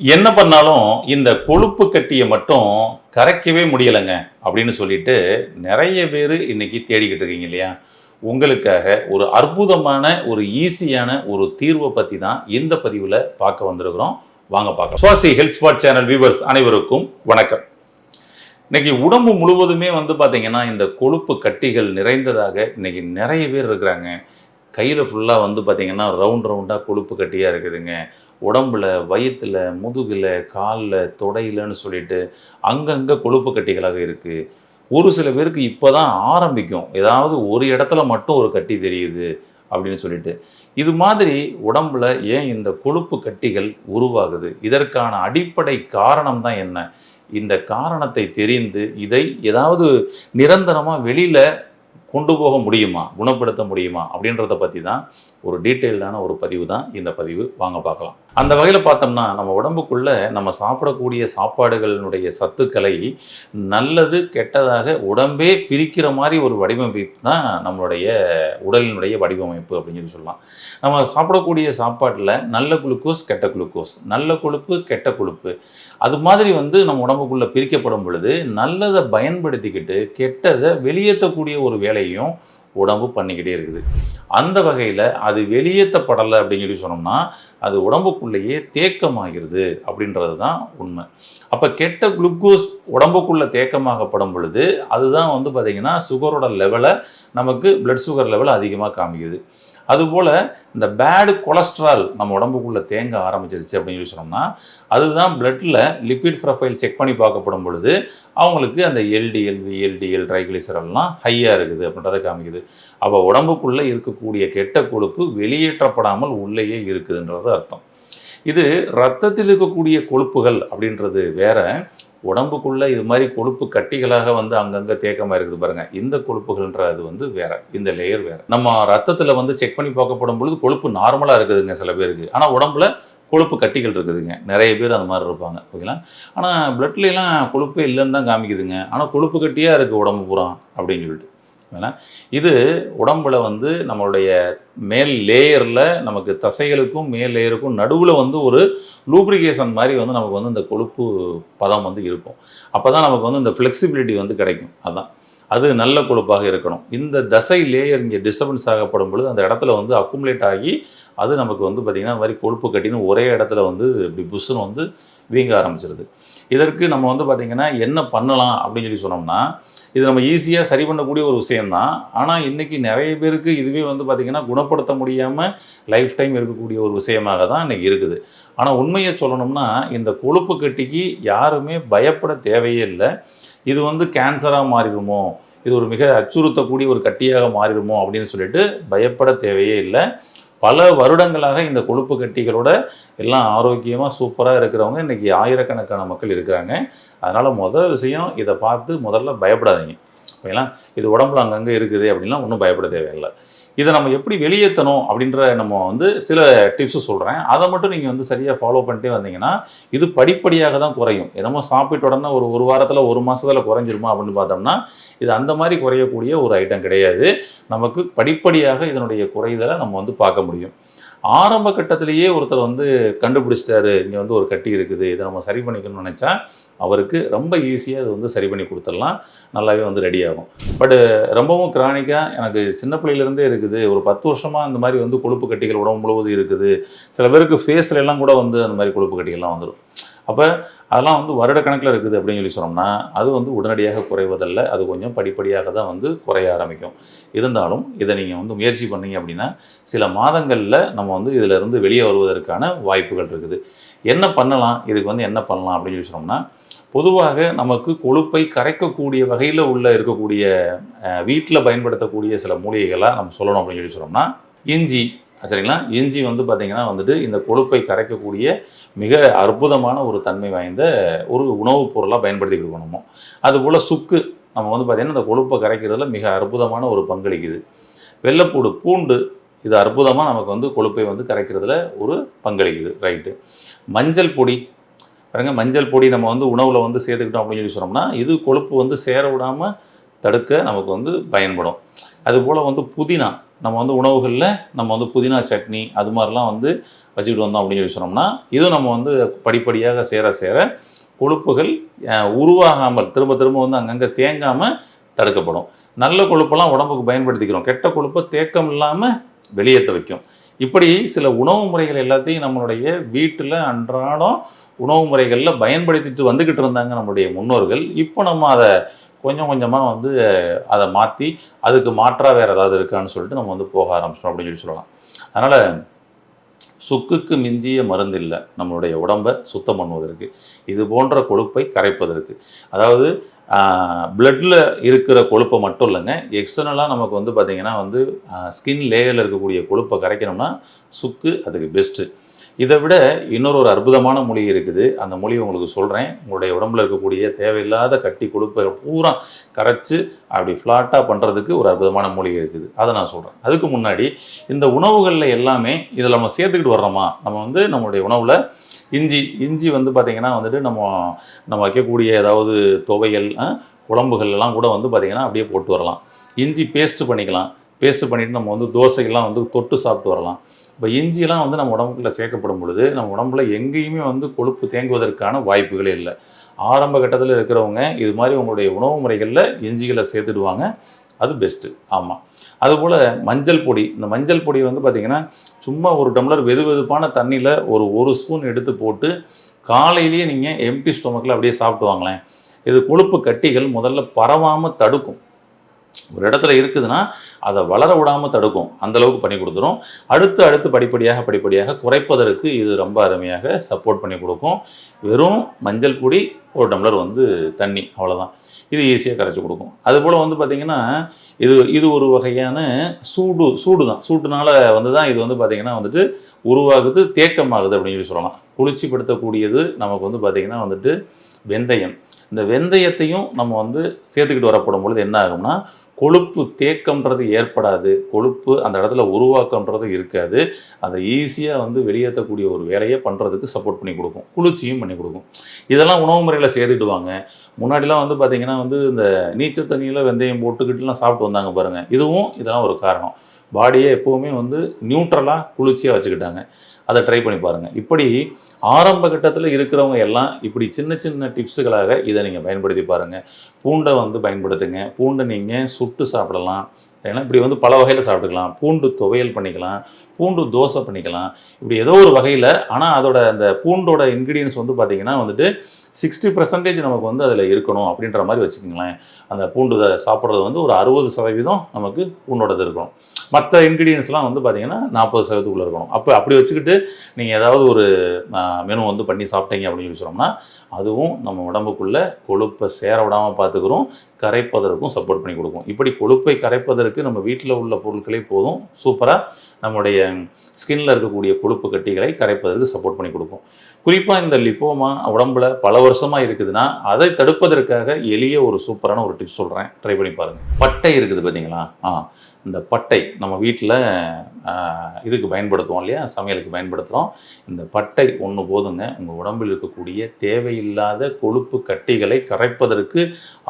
என்ன பண்ணாலும் இந்த கொழுப்பு கட்டியை மட்டும் கரைக்கவே முடியலைங்க அப்படின்னு சொல்லிட்டு நிறைய பேர் இன்னைக்கு தேடிக்கிட்டு இருக்கீங்க இல்லையா? உங்களுக்காக ஒரு அற்புதமான ஒரு ஈஸியான ஒரு தீர்வை பற்றி தான் இந்த பதிவில் பார்க்க வந்திருக்கிறோம். வாங்க பார்க்கலாம். Swasi health spot channel viewers அனைவருக்கும் வணக்கம். இன்னைக்கு உடம்பு முழுவதுமே வந்து பார்த்தீங்கன்னா இந்த கொழுப்பு கட்டிகள் நிறைந்ததாக இன்னைக்கு நிறைய பேர் இருக்கிறாங்க. கையில் ஃபுல்லாக வந்து பார்த்தீங்கன்னா ரவுண்ட் ரவுண்டாக கொழுப்பு கட்டியாக இருக்குதுங்க. உடம்புல வயிற்றுல முதுகில் காலில் தொடையிலன்னு சொல்லிட்டு அங்கங்கே கொழுப்பு கட்டிகளாக இருக்குது ஒரு சில பேருக்கு இப்போ தான் ஆரம்பிக்கும். ஏதாவது ஒரு இடத்துல மட்டும் ஒரு கட்டி தெரியுது அப்படின்னு சொல்லிட்டு. இது மாதிரி உடம்புல ஏன் இந்த கொழுப்பு கட்டிகள் உருவாகுது? இதற்கான அடிப்படை காரணம் தான் என்ன? இந்த காரணத்தை தெரிந்து இதை ஏதாவது நிரந்தரமாக வெளியில் கொண்டு போக முடியுமா? குணப்படுத்த முடியுமா? அப்படின்றத பற்றி தான் ஒரு டீட்டெயில்டான ஒரு பதிவு தான் இந்த பதிவு. வாங்க பார்க்கலாம். அந்த வகையில் பார்த்தோம்னா நம்ம உடம்புக்குள்ள நம்ம சாப்பிடக்கூடிய சாப்பாடுகளினுடைய சத்துக்களை நல்லது கெட்டதாக உடம்பே பிரிக்கிற மாதிரி ஒரு வடிவமைப்பு தான் நம்மளுடைய உடலினுடைய வடிவமைப்பு அப்படின்னு சொல்லி சொல்லலாம். நம்ம சாப்பிடக்கூடிய சாப்பாட்டில் நல்ல குளுக்கோஸ் கெட்ட குளுக்கோஸ். நல்ல கொழுப்பு கெட்ட கொழுப்பு. அது மாதிரி வந்து நம்ம உடம்புக்குள்ளே பிரிக்கப்படும் பொழுது நல்லதை பயன்படுத்திக்கிட்டு கெட்டதை வெளியேற்றக்கூடிய ஒரு வேலையும் உடம்பு பண்ணிக்கிட்டே இருக்குது. அந்த வகையில் அது வெளியேற்றப்படலை அப்படின்னு சொல்லி சொன்னோம்னா அது உடம்புக்குள்ளேயே தேக்கமாகிறது அப்படின்றது தான் உண்மை. அப்போ கெட்ட குளுக்கோஸ் உடம்புக்குள்ளே தேக்கமாகப்படும் பொழுது அதுதான் வந்து பார்த்திங்கன்னா சுகரோட லெவலை நமக்கு பிளட் சுகர் லெவல் அதிகமாக காமிக்குது. அதுபோல் இந்த பேடு கொலஸ்ட்ரால் நம்ம உடம்புக்குள்ளே தேங்க ஆரம்பிச்சிருச்சு அப்படின்னு சொல்லி சொன்னோம்னா அதுதான் பிளட்டில் லிப்பிட் ப்ரொஃபைல் செக் பண்ணி பார்க்கப்படும் பொழுது அவங்களுக்கு அந்த எல்டிஎல் விஎல்டிஎல் ட்ரைகிளிசரெல்லாம் ஹையாக இருக்குது அப்படின்றத காமிக்குது. அப்போ உடம்புக்குள்ளே இருக்கக்கூடிய கெட்ட கொழுப்பு வெளியேற்றப்படாமல் உள்ளேயே இருக்குதுன்றது அர்த்தம். இது ரத்தத்தில் இருக்கக்கூடிய கொழுப்புகள் அப்படின்றது வேற உடம்புக்குள்ளே இது மாதிரி கொழுப்பு கட்டிகளாக வந்து அங்கங்கே தேக்கமாக இருக்குது பாருங்கள் இந்த கொழுப்புகள்ன்றது வந்து வேற இந்த லேயர் வேறு. நம்ம ரத்தத்தில் வந்து செக் பண்ணி பார்க்கப்படும் பொழுது கொழுப்பு நார்மலாக இருக்குதுங்க சில பேருக்கு. ஆனால் உடம்புல கொழுப்பு கட்டிகள் இருக்குதுங்க. நிறைய பேர் அந்த மாதிரி இருப்பாங்க. ஓகேங்களா? ஆனால் பிளட்லாம் கொழுப்பே இல்லைன்னு தான் காமிக்குதுங்க. ஆனால் கொழுப்பு கட்டியாக இருக்குது உடம்பு பூரா அப்படின்னு சொல்லிட்டு. ஏன்னா இது உடம்புல வந்து நம்மளுடைய மேல் லேயரில் நமக்கு தசைகளுக்கும் மேல் லேயருக்கும் நடுவில் வந்து ஒரு லூப்ரிகேஷன் மாதிரி வந்து நமக்கு வந்து இந்த கொழுப்பு பதம் வந்து இருக்கும். அப்போ தான் நமக்கு வந்து இந்த ஃப்ளெக்சிபிலிட்டி வந்து கிடைக்கும். அதான். அது நல்ல கொழுப்பாக இருக்கணும். இந்த தசை லேயர் இங்கே டிஸ்டர்பன்ஸ் ஆகப்படும் பொழுது அந்த இடத்துல வந்து அக்குமுலேட் ஆகி அது நமக்கு வந்து பார்த்திங்கன்னா அந்த மாதிரி கொழுப்பு கட்டின்னு ஒரே இடத்துல வந்து இப்படி புஷ்ஷுன்னு வந்து வீங்க ஆரம்பிச்சிருது. இதற்கு நம்ம வந்து பார்த்திங்கன்னா என்ன பண்ணலாம் அப்படின்னு சொல்லி சொன்னோம்னா இது நம்ம ஈஸியாக சரி பண்ணக்கூடிய ஒரு விஷயந்தான் ஆனால் இன்றைக்கி நிறைய பேருக்கு இதுவே வந்து பார்த்திங்கன்னா குணப்படுத்த முடியாமல் லைஃப் டைம் இருக்கக்கூடிய ஒரு விஷயமாக தான் இன்றைக்கி இருக்குது. ஆனால் உண்மையை சொல்லணும்னா இந்த கொழுப்பு கட்டிக்கு யாருமே பயப்பட தேவையே இல்லை. இது வந்து கேன்சராக மாறிடுமோ இது ஒரு மிக அச்சுறுத்தக்கூடிய ஒரு கட்டியாக மாறிடுமோ அப்படின்னு சொல்லிட்டு பயப்பட தேவையே இல்லை. பல வருடங்களாக இந்த கொழுப்பு கட்டிகளோட எல்லாம் ஆரோக்கியமாக சூப்பராக இருக்கிறவங்க இன்றைக்கி ஆயிரக்கணக்கான மக்கள் இருக்கிறாங்க. அதனால் முதல் விஷயம் இதை பார்த்து முதல்ல பயப்படாதீங்க. ஓகேங்களா இது உடம்புல அங்கங்கே இருக்குது அப்படின்லாம் ஒன்றும் பயப்பட தேவையில்லை. இதை நம்ம எப்படி வெளியேற்றணும் அப்படின்ற நம்ம வந்து சில டிப்ஸு சொல்கிறேன் அதை மட்டும் நீங்கள் வந்து சரியாக ஃபாலோ பண்ணிட்டே வந்தீங்கன்னா இது படிப்படியாக தான் குறையும். என்னமோ சாப்பிட்ட உடனே ஒரு ஒரு வாரத்தில் ஒரு மாதத்தில் குறைஞ்சிருமா அப்படின்னு பார்த்தோம்னா இது அந்த மாதிரி குறையக்கூடிய ஒரு ஐட்டம் கிடையாது. நமக்கு படிப்படியாக இதனுடைய குறைதலை நம்ம வந்து பார்க்க முடியும். ஆரம்ப கட்டத்திலேயே ஒருத்தர் வந்து கண்டுபிடிச்சிட்டாரு. இங்கே வந்து ஒரு கட்டி இருக்குது. இதை நம்ம சரி பண்ணிக்கணும்னு நினச்சா அவருக்கு ரொம்ப ஈஸியாக அது வந்து சரி பண்ணி கொடுத்துடலாம். நல்லாவே வந்து ரெடி ஆகும். பட்டு ரொம்பவும் கிரானிக்காக எனக்கு சின்ன பிள்ளையிலேருந்தே இருக்குது. ஒரு பத்து வருஷமாக அந்த மாதிரி வந்து கொழுப்பு கட்டிகள் உடம்பு முழுவதும் இருக்குது. சில பேருக்கு ஃபேஸ்ல எல்லாம் கூட வந்து அந்த மாதிரி கொழுப்பு கட்டிகள்லாம் வந்துடும் அப்போ அதெல்லாம் வந்து வருடக்கணக்கில் இருக்குது அப்படின்னு சொல்லி சொன்னோம்னா அது வந்து உடனடியாக குறைவதல்ல. அது கொஞ்சம் படிப்படியாக தான் வந்து குறைய ஆரம்பிக்கும். இருந்தாலும் இதை நீங்கள் வந்து முயற்சி பண்ணீங்க அப்படின்னா சில மாதங்களில் நம்ம வந்து இதிலிருந்து வெளியே வருவதற்கான வாய்ப்புகள் இருக்குது. என்ன பண்ணலாம்? இதுக்கு வந்து என்ன பண்ணலாம்? அப்படின்னு சொல்லி சொன்னோம்னா பொதுவாக நமக்கு கொழுப்பை கரைக்கக்கூடிய வகையில் உள்ள இருக்கக்கூடிய வீட்டில் பயன்படுத்தக்கூடிய சில மூலிகைகளாக நம்ம சொல்லணும் அப்படின்னு சொல்லி சொன்னோம்னா இஞ்சி சரிங்களா? இஞ்சி வந்து பார்த்திங்கன்னா வந்துட்டு இந்த கொழுப்பை கரைக்கக்கூடிய மிக அற்புதமான ஒரு தன்மை வாய்ந்த ஒரு உணவுப் பொருளாக பயன்படுத்திக்கிட்டு இருக்கணும் அதுபோல் சுக்கு நம்ம வந்து பார்த்திங்கன்னா இந்த கொழுப்பை கரைக்கிறதுல மிக அற்புதமான ஒரு பங்களிக்குது. வெள்ளைப்பூடு பூண்டு இது அற்புதமாக நமக்கு வந்து கொழுப்பை வந்து கரைக்கிறதுல ஒரு பங்களிக்குது. ரைட்டு. மஞ்சள் பொடி பாருங்க மஞ்சள் பொடி நம்ம வந்து உணவில் வந்து சேர்த்துக்கிட்டோம் அப்படின்னு சொல்லி சொன்னோம்னா இது கொழுப்பு வந்து சேர விடாமல் தடுக்க நமக்கு வந்து பயன்படும். அதுபோல் வந்து புதினா நம்ம வந்து உணவுகளில் நம்ம வந்து புதினா சட்னி அது மாதிரிலாம் வந்து வச்சுக்கிட்டு வந்தோம் அப்படின்னு சொல்லி சொன்னோம்னா இதுவும் நம்ம வந்து படிப்படியாக சேர சேர கொழுப்புகள் உருவாகாமல் திரும்ப திரும்ப வந்து அங்கங்கே தேங்காமல் தடுக்கப்படும். நல்ல கொழுப்பெல்லாம் உடம்புக்கு பயன்படுத்திக்கிறோம். கெட்ட கொழுப்பை தேக்கம் இல்லாமல் வெளியேற்ற வைக்கும். இப்படி சில உணவு முறைகள் எல்லாத்தையும் நம்மளுடைய வீட்டில் அன்றாடம் உணவு முறைகளில் பயன்படுத்திட்டு வந்துக்கிட்டு இருந்தாங்க நம்மளுடைய முன்னோர்கள். இப்போ நம்ம அதை கொஞ்சம் கொஞ்சமாக வந்து அதை மாற்றி அதுக்கு மாற்றாக வேறு ஏதாவது இருக்கான்னு சொல்லிட்டு நம்ம வந்து போக ஆரம்பிச்சிட்டோம் அப்படின்னு சொல்லி சொல்லலாம். அதனால் சுக்குக்கு மிஞ்சிய மருந்து இல்லை. நம்மளுடைய உடம்பை சுத்தம் பண்ணுவதற்கு. இது போன்ற கொழுப்பை கரைப்பதற்கு. அதாவது பிளட்டில் இருக்கிற கொழுப்பை மட்டும் இல்லைங்க. எக்ஸ்டர்னலாக நமக்கு வந்து பார்த்திங்கன்னா வந்து ஸ்கின் லேயரில் இருக்கக்கூடிய கொழுப்பை கரைக்கணும்னா சுக்கு அதுக்கு பெஸ்ட்டு இதை விட இன்னொரு ஒரு அற்புதமான மொழி இருக்குது. அந்த மொழியை உங்களுக்கு சொல்கிறேன் உங்களுடைய உடம்புல இருக்கக்கூடிய தேவையில்லாத கட்டி கொடுப்ப பூரா கரைச்சி அப்படி ஃப்ளாட்டாக பண்ணுறதுக்கு ஒரு அற்புதமான மொழி இருக்குது. அதை நான் சொல்கிறேன் அதுக்கு முன்னாடி இந்த உணவுகளில் எல்லாமே இதில் நம்ம சேர்த்துக்கிட்டு வர்றோமா? நம்ம வந்து நம்மளுடைய உணவில் இஞ்சி இஞ்சி வந்து பார்த்திங்கன்னா வந்துட்டு நம்ம நம்ம வைக்கக்கூடிய ஏதாவது துவையல் குழம்புகள் எல்லாம் கூட வந்து பார்த்திங்கன்னா அப்படியே போட்டு வரலாம். இஞ்சி பேஸ்ட்டு பண்ணிக்கலாம். பேஸ்ட்டு பண்ணிவிட்டு நம்ம வந்து தோசைக்கெல்லாம் வந்து தொட்டு சாப்பிட்டு வரலாம். இப்போ இஞ்சிலாம் வந்து நம்ம உடம்புக்குள்ள சேர்க்கப்படும் பொழுது நம்ம உடம்புல எங்கேயுமே வந்து கொழுப்பு தேங்குவதற்கான வாய்ப்புகளே இல்லை. ஆரம்ப கட்டத்தில் இருக்கிறவங்க இது மாதிரி உங்களுடைய உணவு முறைகளில் இஞ்சிகளை சேர்த்துடுவாங்க. அது பெஸ்ட்டு ஆமாம் அதுபோல் மஞ்சள் பொடி. இந்த மஞ்சள் பொடி வந்து பார்த்திங்கன்னா சும்மா ஒரு டம்ளர் வெது வெதுப்பான தண்ணியில் ஒரு ஒரு ஸ்பூன் எடுத்து போட்டு காலையிலேயே நீங்கள் எம்டி ஸ்டொமக்கில் அப்படியே சாப்பிட்டு வாங்களேன். இது கொழுப்பு கட்டிகள் முதல்ல பரவாமல் தடுக்கும். ஒரு இடத்துல இருக்குதுன்னா அதை வளர விடாமல் தடுக்கும். அந்தளவுக்கு பண்ணி கொடுத்துரும். அடுத்து அடுத்து படிப்படியாக படிப்படியாக குறைப்பதற்கு இது ரொம்ப அருமையாக சப்போர்ட் பண்ணி கொடுக்கும். வெறும் மஞ்சள் பொடி ஒரு டம்ளர் வந்து தண்ணி அவ்வளோதான் இது ஈஸியாக கரைச்சி கொடுக்கும். அதுபோல் வந்து பார்த்திங்கன்னா இது இது ஒரு வகையான சூடு சூடு தான் சூட்டுனால வந்து தான் இது வந்து பார்த்திங்கன்னா வந்துட்டு உருவாகுது தேக்கமாகுது அப்படின்னு சொல்லி சொல்லலாம். குளிர்ச்சிப்படுத்தக்கூடியது நமக்கு வந்து பார்த்திங்கன்னா வந்துட்டு வெந்தயம். இந்த வெந்தயத்தையும் நம்ம வந்து சேர்த்துக்கிட்டு வரப்படும் பொழுது என்ன ஆகும்னா கொழுப்பு தேக்கம்ன்றது ஏற்படாது. கொழுப்பு அந்த இடத்துல உருவாக்கம்ன்றது இருக்காது. அதை ஈஸியாக வந்து வெளியேற்றக்கூடிய ஒரு வேலையை பண்ணுறதுக்கு சப்போர்ட் பண்ணி கொடுக்கும். குளிர்ச்சியும் பண்ணி கொடுக்கும். இதெல்லாம் உணவு முறையில் சேர்த்துக்கிடுவாங்க முன்னாடிலாம் வந்து பார்த்திங்கன்னா வந்து இந்த நீச்சல் தண்ணியில் வெந்தயம் போட்டுக்கிட்டுலாம் சாப்பிட்டு வந்தாங்க பாருங்கள் இதுவும் இதெல்லாம் ஒரு காரணம். பாடியை எப்போவுமே வந்து நியூட்ரலாக குளிர்ச்சியாக வச்சுக்கிட்டாங்க. அதை ட்ரை பண்ணி பாருங்கள் இப்படி ஆரம்ப கட்டத்தில் இருக்கிறவங்க எல்லாம் இப்படி சின்ன சின்ன டிப்ஸுகளாக இதை நீங்கள் பயன்படுத்தி பாருங்கள் பூண்டை வந்து பயன்படுத்துங்க. பூண்டை நீங்கள் சுட்டு சாப்பிடலாம். ஏன்னா இப்படி வந்து பல வகையில் சாப்பிட்டுக்கலாம். பூண்டு துவையல் பண்ணிக்கலாம். பூண்டு தோசை பண்ணிக்கலாம். இப்படி ஏதோ ஒரு வகையில் ஆனால் அதோட அந்த பூண்டோட இன்க்ரீடியன்ஸ் வந்து பார்த்திங்கன்னா வந்துட்டு சிக்ஸ்டி பர்சன்டேஜ் நமக்கு வந்து அதில் இருக்கணும் அப்படின்ற மாதிரி வச்சுக்கோங்களேன். அந்த பூண்டு சாப்பிட்றது வந்து ஒரு அறுபது சதவீதம் நமக்கு பூண்டோடது இருக்கணும். மற்ற இன்க்ரீடியன்ஸ்லாம் வந்து பார்த்திங்கன்னா நாற்பது சதவீதத்துக்குள்ளே இருக்கணும். அப்போ அப்படி வச்சுக்கிட்டு நீங்கள் ஏதாவது ஒரு மெனு வந்து பண்ணி சாப்பிட்டீங்க அப்படின்னு சொன்னோம்னா அதுவும் நம்ம உடம்புக்குள்ளே கொழுப்பை சேர விடாமல் பார்த்துக்கிறோம் கரைப்பதற்கும் சப்போர்ட் பண்ணி கொடுக்கும். இப்படி கொழுப்பை கரைப்பதற்கு நம்ம வீட்டில் உள்ள பொருட்களே போதும். சூப்பராக நம்முடைய ஸ்கின்ல இருக்கக்கூடிய கொழுப்பு கட்டிகளை கரைப்பதற்கு சப்போர்ட் பண்ணி கொடுக்கும். குறிப்பாக இந்த லிப்போமா உடம்புல பல வருஷமாக இருக்குதுன்னா அதை தடுப்பதற்காக எளிய ஒரு சூப்பரான ஒரு டிப்ஸ் சொல்கிறேன் ட்ரை பண்ணி பாருங்கள் பட்டை இருக்குது பார்த்தீங்களா ஆ இந்த பட்டை நம்ம வீட்டில் இதுக்கு பயன்படுத்துவோம் இல்லையா? சமையலுக்கு பயன்படுத்துகிறோம் இந்த பட்டை ஒன்று போதுங்க. உங்கள் உடம்பில் இருக்கக்கூடிய தேவையில்லாத கொழுப்பு கட்டிகளை கரைப்பதற்கு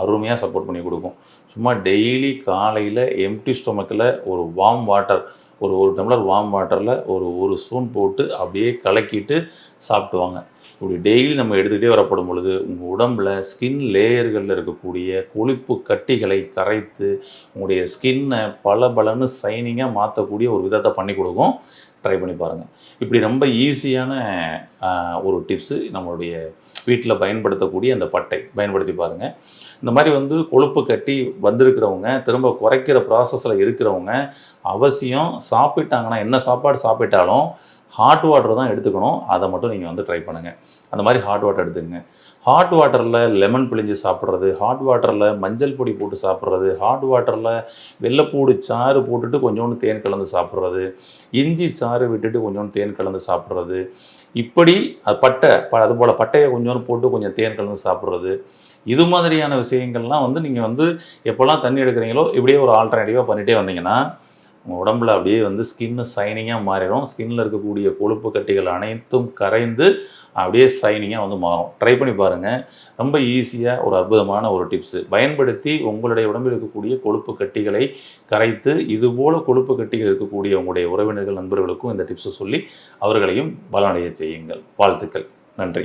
அருமையாக சப்போர்ட் பண்ணி கொடுக்கும். சும்மா டெய்லி காலையில் எம்டி ஸ்டொமக்கில் ஒரு வார்ம் வாட்டர் ஒரு ஒரு டம்ளர் வார்ம் வாட்டரில் ஒரு ஒரு ஸ்பூன் போட்டு அப்படியே கலக்கிட்டு சாப்பிடுவாங்க இப்படி டெய்லி நம்ம எடுத்துக்கிட்டே வரப்படும் பொழுது உங்கள் உடம்புல ஸ்கின் லேயர்களில் இருக்கக்கூடிய கொழுப்பு கட்டிகளை கரைத்து உங்களுடைய ஸ்கின்னை பல பலன்னு சைனிங்காக மாற்றக்கூடிய ஒரு விதத்தை பண்ணி கொடுக்கும். ட்ரை பண்ணி பாருங்கள் இப்படி ரொம்ப ஈஸியான ஒரு டிப்ஸு நம்மளுடைய வீட்டில் பயன்படுத்தக்கூடிய அந்த பட்டை. பயன்படுத்தி பாருங்கள் இந்த மாதிரி வந்து கொழுப்பு கட்டி வந்திருக்கிறவங்க திரும்ப குறைக்கிற ப்ராசஸில் இருக்கிறவங்க அவசியம் சாப்பிட்டாங்கன்னா என்ன சாப்பாடு சாப்பிட்டாலும் ஹாட் வாட்டர் தான் எடுத்துக்கணும். அதை மட்டும் நீங்கள் வந்து ட்ரை பண்ணுங்கள் அந்த மாதிரி ஹாட் வாட்டர் எடுத்துக்கங்க. ஹாட் வாட்டரில் லெமன் பிழிஞ்சு சாப்பிட்றது ஹாட் வாட்டரில் மஞ்சள் பொடி போட்டு சாப்பிட்றது ஹாட் வாட்டரில் வெள்ளைப்பூடு சாறு போட்டுட்டு கொஞ்சோண்டு தேன் கலந்து சாப்பிட்றது இஞ்சி சாறு விட்டுட்டு கொஞ்சோண்டு தேன் கலந்து சாப்பிட்றது இப்படி அது பட்டை ப அதுபோல் பட்டையை கொஞ்சோண்டு போட்டு கொஞ்சம் தேன் கலந்து சாப்பிட்றது. இது மாதிரியான விஷயங்கள்லாம் வந்து நீங்கள் வந்து எப்போல்லாம் தண்ணி எடுக்கிறீங்களோ இப்படியே ஒரு ஆல்டர்னேட்டிவாக பண்ணிகிட்டே வந்தீங்கன்னா உங்கள் உடம்புல அப்படியே வந்து ஸ்கின்னு சைனிங்காக மாறிடும். ஸ்கின்னில் இருக்கக்கூடிய கொழுப்பு கட்டிகள் அனைத்தும் கரைந்து அப்படியே சைனிங்காக வந்து மாறும். ட்ரை பண்ணி பாருங்கள் ரொம்ப ஈஸியாக ஒரு அற்புதமான ஒரு டிப்ஸு பயன்படுத்தி உங்களுடைய உடம்பில் இருக்கக்கூடிய கொழுப்பு கட்டிகளை கரைத்து இதுபோல் கொழுப்பு கட்டிகள் இருக்கக்கூடிய உங்களுடைய உறவினர்கள் நண்பர்களுக்கும் இந்த டிப்ஸை சொல்லி அவர்களையும் பலனடைய செய்யுங்கள். வாழ்த்துக்கள். நன்றி.